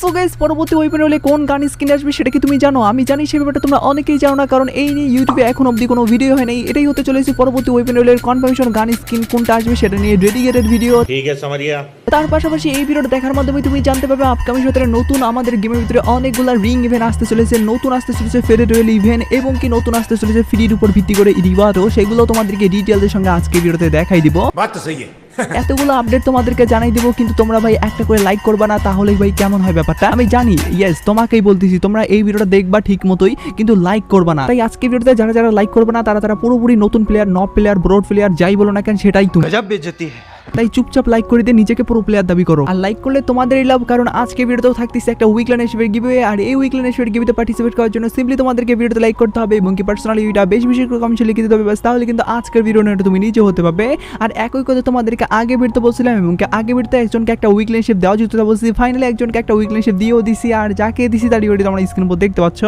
So guys পরবর্তী weapon হলে কোন গান স্ক্রিনে আসবে সেটা কি তুমি জানো? আমি জানি সে ব্যাপারটা তোমরা অনেকেই জানো না কারণ এই নিয়ে ইউটিউবে এখন অব্দি কোনো ভিডিও হয় নাই। এটাই হতে চলেছে পরবর্তী ওয়েপেন হলে কনফার্মেশন গান স্ক্রিন কোনটা আসবে সেটা নিয়ে ডেডিকেটেড ভিডিও ঠিক আছে আমারিয়া তার পাশাপাশি এই ভিডিওটা দেখার মাধ্যমে তুমি জানতে পারবে আপকামিং সতেরে নতুন আমাদের গেমের ভিতরে অনেকগুলো রিং ইভেন্ট আসতে চলেছে নতুন আসতে চলেছে ফেডারেল ইভেন্ট এবং কি নতুন আসতে চলেছে ফ্রির উপর ভিত্তি করে রিওয়ার্ডও সেগুলো তোমাদেরকে ডিটেলসের সঙ্গে আজকে ভিডিওতে দেখাই দিব। বাট সেই এতগুলো আপডেট তোমাদেরকে জানাই দেবো, কিন্তু তোমরা ভাই একটা করে লাইক করবা না তাহলে ভাই কেমন হয় ব্যাপারটা? আমি জানি ইয়েস তোমাকেই বলতেছি, তোমরা এই ভিডিওটা দেখবা ঠিক মতোই, কিন্তু লাইক করবা না। তাই আজকে ভিডিওতে যারা যারা লাইক করবে না, তারা তারা পুরোপুরি নতুন প্লেয়ার নব প্লেয়ার ব্রড প্লেয়ার যাই বলো না কেন, সেটাই তুমি। তাই চুপচাপ লাইক করে দিয়ে নিজেকে পুরো প্লেয়ার দাবি করো। আর লাইক করলে তোমাদেরই লাভ, কারণ আজকে ভিডিওতেও থাকতেছে একটা উইকল্যান্ড এসবের গিভে আর এই উইকল্যান্ড এসবের গিভিতে পার্টিসিপেট করার জন্য সিম্পলি তোমাদেরকে ভিডিওতে লাইক করতে হবে এবং কি পার্সোনালি ভিডিওটা বেশ বেশি করে কমেন্টে লিখে দিতে হবে বাস তাহলে কিন্তু আজকের ভিডিও নিয়ে তুমি নিজে হতে পারবে। আর একই কথা তোমাদেরকে আগে ভিডিওতে বলছিলাম এবং কি আগে ভিডিওতে একজনকে একটা উইকল্যান্ডশিপ দেওয়া যেত বলছি ফাইনালি একজনকে একটা উইকল্যান্ডশিপ দিয়েও দিছি, আর যাকে দিছি তার ভিডিও তোমরা স্ক্রিন উপর দেখতে পাচ্ছ।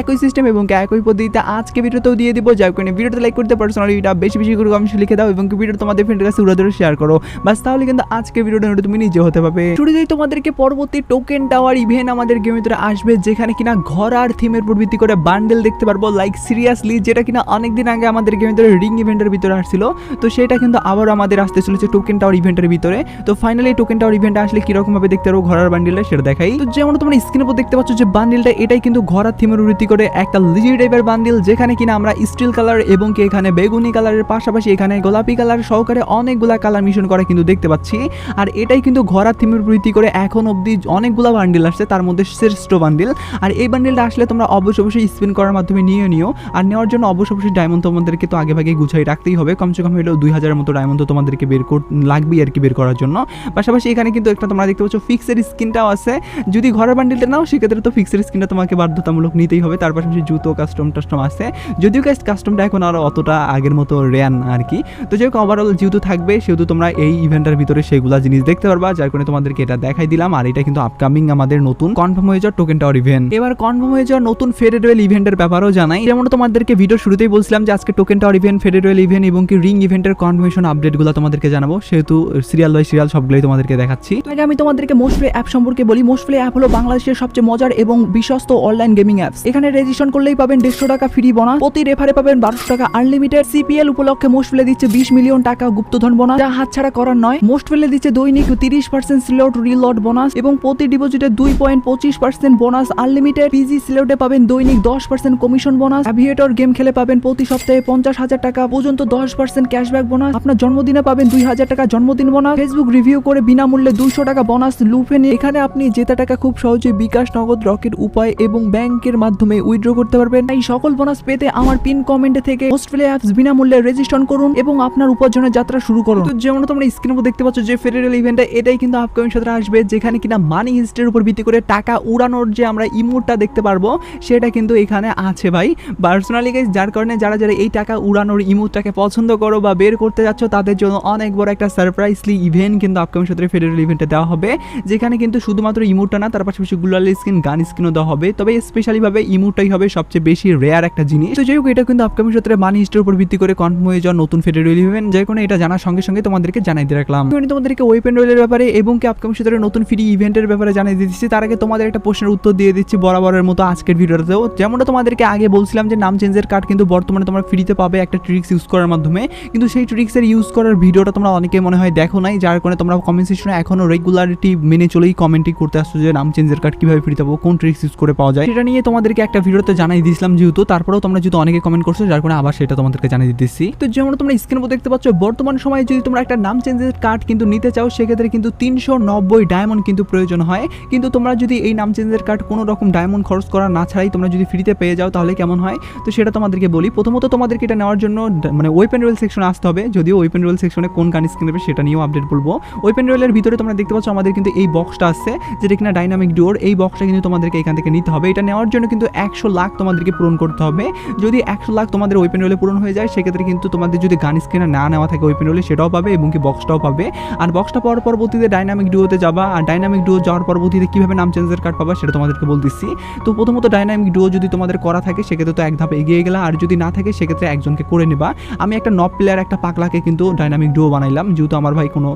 একই সিস্টেম এবং একই পদ্ধতিতে আজকে ভিডিওতেও দিয়ে দিব, যার কারণে ভিডিওতে লাইক করতে পার্সোনালি ভিডিওটা বেশি বেশি করে কমেন্টে লিখে দাও এবং ভিডিও তোমাদের ফ্রেন্ডের কাছে উড়ে শেয়ার করো। বাস তাহলে কিন্তু আজকে ভিডিওটা তুমি নিজে হতে পারবে। শুরুতেই তোমাদেরকে পরবর্তী টোকেন টাওয়ার ইভেন্ট আমাদের গেমের ভিতরে আসবে, যেখানে কিনা ঘর আর থিমের উপর ভিত্তি করে বান্ডেল দেখতে পারব লাইক সিরিয়াসলি যেটা কিনা অনেকদিন আগে আমাদের গেমের ভিতরে রিং ইভেন্টের ভিতরে আসছিল। তো সেটা কিন্তু আবারও আমাদের আসতে চলেছে টোকেন টাওয়ার ইভেন্টের ভিতরে। তো ফাইনালি টোকেন টাওয়ার ইভেন্টে আসলে কীরকম ভাবে দেখতে পারব ঘর আর বান্ডেলটা সেটা দেখাই। তো যেমন তোমরা স্ক্রিনের উপর দেখতে পাচ্ছ যে বান্ডেলটা এটাই কিন্তু ঘর আর থিমের উপর ভিত্তি করে একটা লিজি টাইপের বান্ডেল যেখানে কিনা আমরা স্টিল কালার এবং কি এখানে বেগুনি কালারের পাশাপাশি এখানে গোলাপি কালার সহকারে অনেকগুলা কালার মিশন করা কিন্তু দেখতে পাচ্ছি। আর এটাই কিন্তু ঘর আর থিমের উপর ভিত্তি করে এখন অবধি অনেকগুলা বান্ডিল আসছে, তার মধ্যে শ্রেষ্ঠ বান্ডিল আর এই বান্ডেলটা আসলে তোমরা অবশ্যই অবশ্যই স্পিন করার মাধ্যমে নিয়ে নিও। আর নেওয়ার জন্য অবশ্য অবশ্যই ডায়মন্ড তোমাদেরকে তো আগে ভাগে গুছাই রাখতেই হবে। কমসে কম হলেও দুই হাজারের মতো ডায়মন্ড তো তোমাদেরকে বের কর লাগবেই আর কি বের করার জন্য। পাশাপাশি এখানে কিন্তু একটা তোমরা দেখতে পাচ্ছ ফিক্সের স্কিনটাও আছে। যদি ঘরের বান্ডেলটা নাও, সেক্ষেত্রে তো ফিক্সের স্কিনটা তোমাকে বাধ্যতামূলক নিতেই হবে। তার পাশাপাশি জুতো কাস্টম টাস্টম আছে। যদিও কাস্টমটা এখন আর অতটা আগের মতো রেয়ান আর কি। তো যেহেতু ওভারঅল যেহেতু থাকবে, সেহেতু তোমরা এই ইভেন্টের ভিতরে সেগুলা জিনিস দেখতে পারবা, যার কারণে তোমাদেরকে এটা দেখাই দিলাম। আর এটা কিন্তু আপকামিং আমাদের নতুন কনফার্ম হয়ে যাওয়ার টোকেন টাওয়ার ইভেন্ট এবার কনফার্ম হয়ে যাওয়ার নতুন ফেডারেল ইভেন্টের ব্যাপারও জানাই। যেমন তোমাদেরকে ভিডিও শুরুতেই বলছিলাম যে আজকে token tower event federal event এবং কি রিং ইভেন্টের কনফার্মেশন আপডেটগুলো তোমাদেরকে জানাব। সেহেতু সিরিয়াল বাই সিরিয়াল সবগুলোই তোমাদেরকে দেখাচ্ছি। আগে আমি তোমাদেরকে মোস্টফ্লে অ্যাপ সম্পর্কে বলি। মোস্টফ্লে অ্যাপ হলো বাংলাদেশের সবচেয়ে মজার এবং বিশ্বস্ত অনলাইন গেমিং অ্যাপস এখানে রেজিস্ট্রেশন করলেই পাবেন দেড়শো টাকা ফ্রি বোনাস প্রতি রেফারে পাবেন বারোশো টাকা আনলিমিটেড সিপিএল উপলক্ষে মোস্টফ্লে দিচ্ছে বিশ মিলিয়ন টাকা গুপ্তধন বোনাস যা হাতছাড়া করার নয়। মোস্টফ্লে দিচ্ছে দৈনিক তিরিশ পার্সেন্ট স্লট রিলট বোনাস এবং প্রতি ডিপোজিটে দুই পয়েন্ট পঁচিশ পার্সেন্ট বোনাস আনলিমিটেড পিজি স্লটে পাবেন দৈনিক দশ percent commission bonus aviator game খেলে পাবেন প্রতি সপ্তাহে পঞ্চাশ হাজার টাকা, পর্যন্ত দশ পার্সেন্ট ক্যাশব্যাক বোনাস আপনার জন্মদিনে পাবেন দুই হাজার টাকা জন্মদিন বোনাস ফেসবুক রিভিউ করে বিনামূল্যে দুইশো টাকা বোনাস লুফে নিয়ে এখানে আপনি জেতা টাকা খুব সহজে বিকাশ নগদ রকের উপায় এবং ব্যাংকের মাধ্যমে উইথড্র করতে পারবেন। এই সকল বোনাস পেতে আমার পিন কমেন্টে থেকে মোস্টফ্লে অ্যাপস বিনামূল্যে রেজিস্ট্রেশন করুন এবং আপনার উপার্জনের যাত্রা শুরু করুন। যেমন তোমরা স্ক্রিনে দেখতে পাচ্ছ যে ফেডারেল ইভেন্টটা এটাই কিন্তু আপকামিং সাথে আসবে, যেখানে কিনা মানি হিস্ট্রির উপর ভিত্তি করে টাকা উড়ানোর যে আমরা ইমোটটা দেখতে পারব, সেটা কিন্তু এখানে আছে ভাই। পার্সোনালি গাইজ যার কারণে যারা যারা এই টাকা উড়ানোর ইমোটটাকে পছন্দ করো বা বের করতে যাচ্ছ, তাদের জন্য অনেক বড় একটা সারপ্রাইজলি ইভেন্ট কিন্তু আপকামিং সতেরো ফেডারেল ইভেন্টে দেওয়া হবে। যেখানে কিন্তু শুধুমাত্র ইমোটটা না, তার পাশাপাশি গুলাল স্কিন গান স্কিনও দেওয়া হবে। তবে স্পেশালি ভাবে ইমোটটাই হবে সবচেয়ে বেশি রেয়ার একটা জিনিস। তো যাই হোক, এটা কিন্তু আপকামিং সতেরো মানি হিস্ট্রির উপর ভিত্তি করে কনফার্ম হয়ে যাওয়া নতুন ফেডারেল ইভেন্ট যে কোনো এটা জানার সঙ্গে সঙ্গে তোমাদেরকে জানাই দিয়ে রাখলাম। আমি তোমাদেরকে ওয়েপেন রোলের ব্যাপারে এবং কি আপকামিং সতেরো নতুন ফ্রি ইভেন্টের ব্যাপারে জানিয়ে দিচ্ছি। তার আগে তোমাদের একটা প্রশ্নের উত্তর দিয়ে দিচ্ছি বরাবরের মতো আজকের ভিডিওতেও যেমনটা তোমাদেরকে আগে বলছিলাম যে নাম চেঞ্জের কার্ড কিন্তু বর্তমানে তোমরা ফ্রিতে পাবে একটা ট্রিক্স ইউজ করার মাধ্যমে। কিন্তু সেই ট্রিক্সের ইউজ করার ভিডিওটা তোমরা অনেকে মনে হয় দেখো নাই, যার কারণে তোমরা কমেন্ট সেকশনে এখনও রেগুলারিটি মেনে চলেই কমেন্টই করতে আসছো যে নাম চেঞ্জের কার্ড কীভাবে ফ্রি পাবো, কোন ট্রিক্স ইউজ করে পাওয়া যায়। সেটা নিয়ে তোমাদেরকে একটা ভিডিওতে জানাই দিয়েছিলাম যেহেতু, তারপরেও তোমরা যদি অনেকে কমেন্ট করছ, যার কারণে আবার সেটা তোমাদেরকে জানিয়ে দিতেছি। তো যেমন তোমরা স্ক্রিন দেখতে পাচ্ছ, বর্তমান সময়ে যদি তোমরা একটা নাম চেঞ্জের কার্ড কিন্তু নিতে চাও, সেক্ষেত্রে কিন্তু তিনশো নব্বই ডায়মন্ড কিন্তু প্রয়োজন হয়। কিন্তু তোমরা যদি এই নাম চেঞ্জের কার্ড কোনো রকম ডায়মন্ড খরচ করা না ছাড়াই তোমরা যদি ফ্রিতে পেয়ে যাও, তাহলে কেমন হয়? তো সেটা তোমাদেরকে বলি। প্রথমত তোমাদেরকে এটা নেওয়ার জন্য মানে ওয়েপেন রোয়েল সেকশনে আসতে হবে। যদিও ওয়েপেন রোয়েল সেকশনে কোন গান স্কিন নেবে সেটা নিয়েও আপডেট বলব। ওয়েপেন রোয়েলের ভিতরে তোমরা দেখতে পাচ্ছ আমাদের কিন্তু এই বক্সটা আসছে যেটা কিনা ডাইনামিক ডোর এই বক্সটা কিন্তু তোমাদেরকে এখান থেকে নিতে হবে। এটা নেওয়ার জন্য কিন্তু একশো লাখ তোমাদেরকে পূরণ করতে হবে। যদি একশো লাখ তোমাদের ওয়েপেন রোলে পূরণ হয়ে যায়, সেক্ষেত্রে কিন্তু তোমাদের যদি গান স্কিনার না নেওয়া থাকে ওয়েপেন রোলে সেটাও পাবে এবং কি বক্সটাও পাবে। আর বক্সটা পাওয়ার পরবর্তীতে ডাইনামিক ডুয়োতে যাবা। আর ডাইনামিক ডুয়ো যাওয়ার পরবর্তীতে কীভাবে নাম চেঞ্জের কার্ড পাবা সেটা তোমাদেরকে বলতেছি। তো প্রথমত ডাইনামিক ডুয়ো যদি তোমাদের করা থাকে, সেক্ষেত্রে তো এক ধাপ এগিয়ে গেলা। আর যদি না থাকে, সেক্ষেত্রে একজনকে করে নেবা। আমি একটা নব প্লেয়ার একটা পাগলাকে কিন্তু ডাইনামিক ডুয়ো বানাইলাম। যেহেতু আমার ভাই কোনো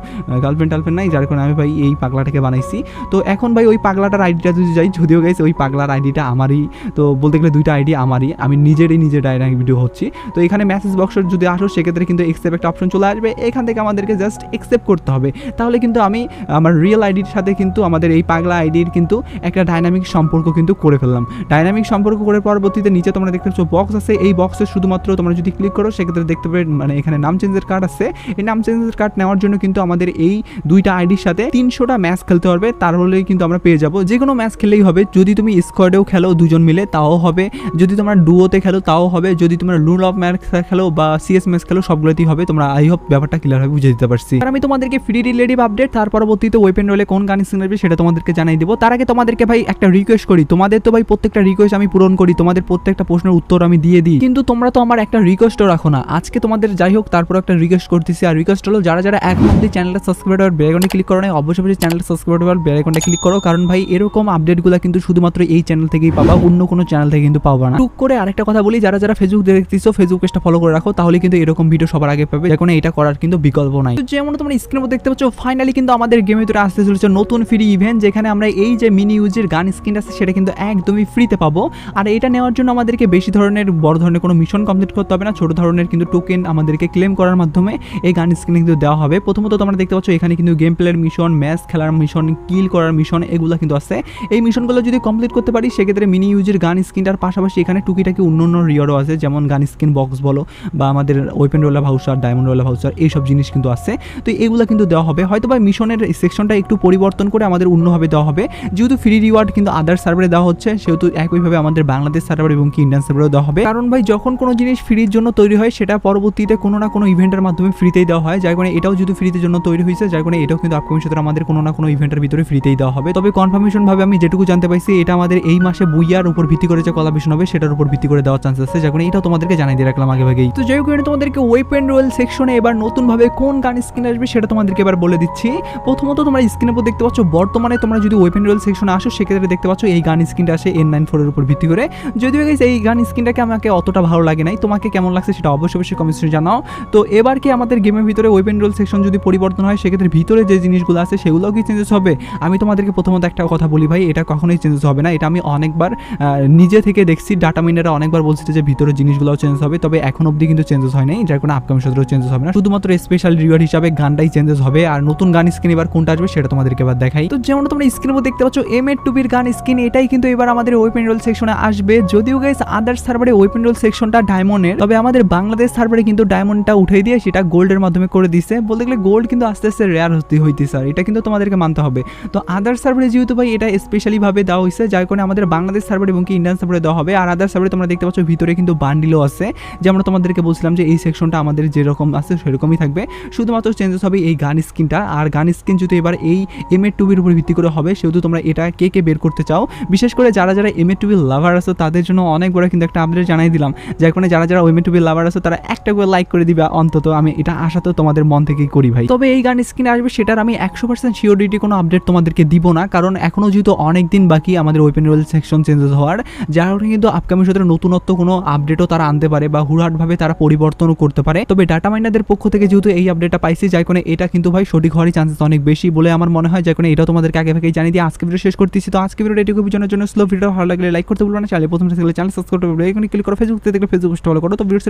গার্লফ্রেন্ড টার্লফ্রেন্ড নাই, যার কারণে আমি ভাই এই পাগলাটাকে বানাইছি। তো এখন ভাই ওই পাগলাটার আইডিটা যদি যাই, যদিও গাইছে ওই পাগলার আইডিটা আমারই। তো বলতে গেলে দুইটা আইডি আমারই। আমি নিজেরই নিজে ডাইনামিক ভিডিও হচ্ছি। তো এখানে মেসেজ বক্সের যদি আসো, সেক্ষেত্রে কিন্তু এক্সেপ্ট একটা অপশন চলে আসবে। এখান থেকে আমাদেরকে জাস্ট একসেপ্ট করতে হবে। তাহলে কিন্তু আমি, আমার রিয়েল আইডির সাথে কিন্তু আমাদের এই পাগলা আইডির কিন্তু একটা ডাইনামিক সম্পর্ক কিন্তু করে ফেললাম। ডাইনামিক সম্পর্ক করে পরবর্তীতে নিচে তোমরা দেখতে পাচ্ছ বক্স আছে। এই বক্সে শুধুমাত্র তোমরা যদি ক্লিক করো, সেক্ষেত্রে দেখতে পাবে মানে এখানে নাম চেঞ্জের কার্ড আছে। এই নাম চেঞ্জের কার্ড নেওয়ার জন্য কিন্তু আমাদের এই দুইটা আইডির সাথে তিনশোটা ম্যাচ খেলতে পারবে তাহলেই কিন্তু আমরা পেয়ে যাব। যে কোনো ম্যাচ খেললেই হবে। যদি তুমি স্কোয়াডেও খেলো দুজন মিলে, তাও হবে। যদি তোমরা ডুওতে খেলো, তাও হবে। যদি তোমরা লুল অফ ম্যাচ খেলো বা সিএস ম্যাচ খেলো, সবগুলোতেই হবে। তোমরা আই হোপ ব্যাপারটা ক্লিয়ার হবে বুঝে দিতে পারছি আমি তোমাদেরকে ফ্রি রিলেটিভ আপডেট তার পরবর্তীতে ওয়েপেন রোলে কোন গান স্কিন আসবে সেটা তোমাদেরকে জানাই দেবো। তার আগে তোমাদেরকে ভাই একটা রিকোয়েস্ট করি। তোমাদের তো ভাই প্রত্যেকটা রিকোয়েস্ট আমি পূরণ করি, তোমাদের প্রত্যেকটা প্রশ্নের উত্তর আমি দিয়ে দিই। কিন্তু তোমরা তো আমার একটা রিকোয়েস্টও রাখো না। আজকে তোমাদের যাই হোক, তারপর একটা রিকোয়েস্ট করতেছি। আর রিকোয়েস্ট হলো, যারা যারা এখন অব্দি চ্যানেলটা সাবস্ক্রাইব আর বেলাইকনে ক্লিক করো না অবশ্যই অবশ্যই চ্যানেলটা সাবস্ক্রাইব আর বেলাইকনটা ক্লিক করো। কারণ ভাই এরকম আপডেটগুলো কিন্তু শুধুমাত্র এই চ্যানেল থেকেই পাবা, অন্য কোনো চ্যানেল থেকে কিন্তু পাবা না। টুক করে আরেকটা কথা বলি, যারা যারা ফেসবুক দেখতেছো ফেসবুক পেজটা ফলো করে রাখো, তাহলে কিন্তু এরকম ভিডিও সবার আগে পাবে। এখন এটা করার কিন্তু বিকল্প নাই। তো যেমন তোমরা স্ক্রিনের মধ্যে দেখতে পাচ্ছ ফাইনালি কিন্তু আমাদের গেমের ভিতরে আসতে চলেছে নতুন ফ্রি ইভেন্ট যেখানে আমরা এই যে মিনি ইউজের গান স্ক্রিন আছে, সেটা কিন্তু একদমই ফ্রিতে পাবো। আর এটা নেওয়ার জন্য আমাদেরকে বেশি ধরনের, বড় ধরনের কোনো মিশন কমপ্লিট করতে হবে না। ছোট ধরনের কিন্তু টোকেন আমাদেরকে ক্লেম করার মাধ্যমে এই গান স্ক্রিন কিন্তু দেওয়া হবে। প্রথমত তোমরা দেখতে পাচ্ছ, এখানে কিন্তু গেম প্লের মিশন ম্যাচ খেলার মিশন কিল করার মিশন এগুলো কিন্তু আছে। এই মিশনগুলো যদি কমপ্লিট করতে পারি, সেক্ষেত্রে মিনি ইউজের গান স্ক্রিনটার পাশাপাশি এখানে টুকিটাকি অন্য অন্য রিওয়ার্ডও আছে, যেমন গান স্ক্রিন বক্স বলো, বা আমাদের weapon royale voucher diamond royale voucher এইসব জিনিস কিন্তু আছে। তো এগুলো কিন্তু দেওয়া হবে। হয়তো বা মিশনের সেকশনটা একটু পরিবর্তন করে আমাদের অন্যভাবে দেওয়া হবে। যেহেতু ফ্রি রিওয়ার্ড কিন্তু আদার সার্ভারে দেওয়া হচ্ছে, সেহেতু একইভাবে আমাদের বাংলাদেশ সার্ভার এবং কি ইন্ডিয়ান সার্ভারেও দেওয়া হবে। কারণ ভাই, যখন কোনো জিনিস ফ্রির জন্য তৈরি হয়, সেটা পরবর্তীতে কোনো না কোনো ইভেন্টের মাধ্যমে ফ্রিতেই দেওয়া হয়। যার কারণে এটাও যদি ফ্রিতে জন্য তৈরি হয়েছে, যার কারণে এটাও কিন্তু আপকামিং সূত্রে আমাদের কোনো না কোনো ইভেন্টের ভিতরে ফ্রিতেই দেওয়া হবে। তবে কনফার্মেশনভাবে আমি যেটুকু জানতে পাইছি, এটা আমাদের এই মাসে বুইয়ার উপর ভিত্তি করে যে কলাবেশন হবে, সেটার উপর ভিত্তি করে দেওয়ার চান্স আছে। যার কারণে এটাও তোমাদেরকে জানাই দিয়ে রাখলাম আগে ভাগেই তো যাই হোক তোমাদেরকে ওয়েপেন রোল সেকশনে এবার নতুনভাবে কোন গান স্কিন আসবে সেটা তোমাদেরকে এবার বলে দিচ্ছি। প্রথমত তোমরা স্ক্রিনের উপর দেখতে পাচ্ছ, বর্তমানে তোমরা যদি ওয়েপেন রোল সেকশনে আসো, সেক্ষেত্রে দেখতে পাচ্ছ এই গান স্কিনটা আসে এন নাইন ফোরের উপর ভিত্তি করে। যদিও এই গান স্ক্রিনটাকে আমাকে অতটা ভালো লাগে নাই, তোমাকে কেমন লাগছে সেটা অবশ্যই অবশ্যই কমেন্টে জানাও। তো এবার কি আমাদের গেমের ভিতরে ওয়েপেন রোল সেকশন যদি পরিবর্তন হয়, সেক্ষেত্রে ভিতরে যে জিনিসগুলো আছে সেগুলোও কি চেঞ্জেস হবে? আমি তোমাদেরকে প্রথমত একটা কথা বলি ভাই, এটা কখনোই চেঞ্জেস হবে না। এটা আমি অনেকবার নিজে থেকে দেখছি ডাটা মিনারা অনেকবার বলছে যে ভিতরে জিনিসগুলোও চেঞ্জ হবে, তবে এখন অবধি কিন্তু চেঞ্জেস হয় নাই, যার কোনো আপকামিং সত্রেও চেঞ্জেস হবে না। শুধুমাত্র স্পেশাল রিওয়ার্ড হিসাবে গানটাই চেঞ্জেস হবে। আর নতুন গান স্ক্রিন এবার কোনটা আসবে সেটা তোমাদেরকে এবার দেখাই। তো যেমন তোমরা স্ক্রিনের মধ্যে দেখতে পাচ্ছ এম এর টুবির গান স্ক্রিন এটাই কিন্তু এবার আমাদের ওয়েপেন রোল সেকশনে আসবে। যদিও গাইস আদার সার্ভারে ওয়েপেন রোল সেকশনটা ডায়মন্ডের তবে আমাদের বাংলাদেশ সার্ভারে কিন্তু ডায়মন্ডটা উঠিয়ে দিয়ে সেটা গোল্ডের মাধ্যমে করে দিছে। বলতে গেলে গোল্ড কিন্তু আস্তে আস্তে রেয়ার হতে হইতেছে আর, এটা কিন্তু তোমাদেরকে মানতে হবে। তো আদার সার্ভারে যেহেতু ভাই, এটা স্পেশালি ভাবে দেওয়া হয়েছে যার কারণে আমাদের বাংলাদেশ সার্ভার এবং কি ইন্ডিয়ান সার্ভারে দেওয়া হবে। আর আদার সার্ভারে তোমরা দেখতে পাচ্ছ, ভিতরে কিন্তু বান্ডিলও আছে। যেমন তোমাদেরকে বলছিলাম যে এই সেকশনটা আমাদের যেরকম আছে, সেরকমই থাকবে। শুধুমাত্র চেঞ্জেস হবে এই গান স্কিনটা। আর গান স্কিন যদি এবার এই এম এর টুবির উপর ভিত্তি করে হবে, সেহেতু তোমরা এটা কে কে বের করতে চাও? বিশেষ করে যারা যারা এম এর টুবির লাভার আছে, তাদের জন্য অনেক বড় কিন্তু একটা আপডেট জানাই দিলাম। যার কারণে যারা যারা এম এর টুবির লাভার আছে, তারা একটা করে লাইক করে দিবে অন্তত। আমি এটা আশা তো তোমাদের মন থেকেই করি ভাই। তবে এই গান স্কিন আসবে সেটার আমি একশো পার্সেন্ট শিওরিটি কোনো আপডেট তোমাদেরকে দিব না। কারণ এখনও যেহেতু অনেক দিন বাকি আমাদের ওপেন রোল সেকশন চেঞ্জেস হওয়ার, যার কারণে কিন্তু আপকামিং সত্রে নতুনত্ব কোনো আপডেটও তারা আনতে পারে বা হুড়হাটভাবে তারা পরিবর্তনও করতে পারে। তবে ডাটা মাইনারদের পক্ষ থেকে যেহেতু এই আপডেটটা পাইছি যাই কোনো এটা কিন্তু ভাই সঠিক হওয়ারই চান্সেস অনেক বেশি বলে আমার মনে হয় যাই কোনো এটাও তোমাদেরকে আগে ভাগেই জানিয়ে দিয়ে আজকে ভিডিও শেষ করতেছি। তো আজকে ভিডিও এটুকু বোঝানোর জন্য স্লো ভিডিও ভালো লাগলে লাইক করতে বলব না চ্যানেল প্রথম চ্যানেল সাবস্ক্রাইব এখানে ক্লিক করো ফেসবুক থেকে ফেসবুক ফলো করো। তো ভিডিও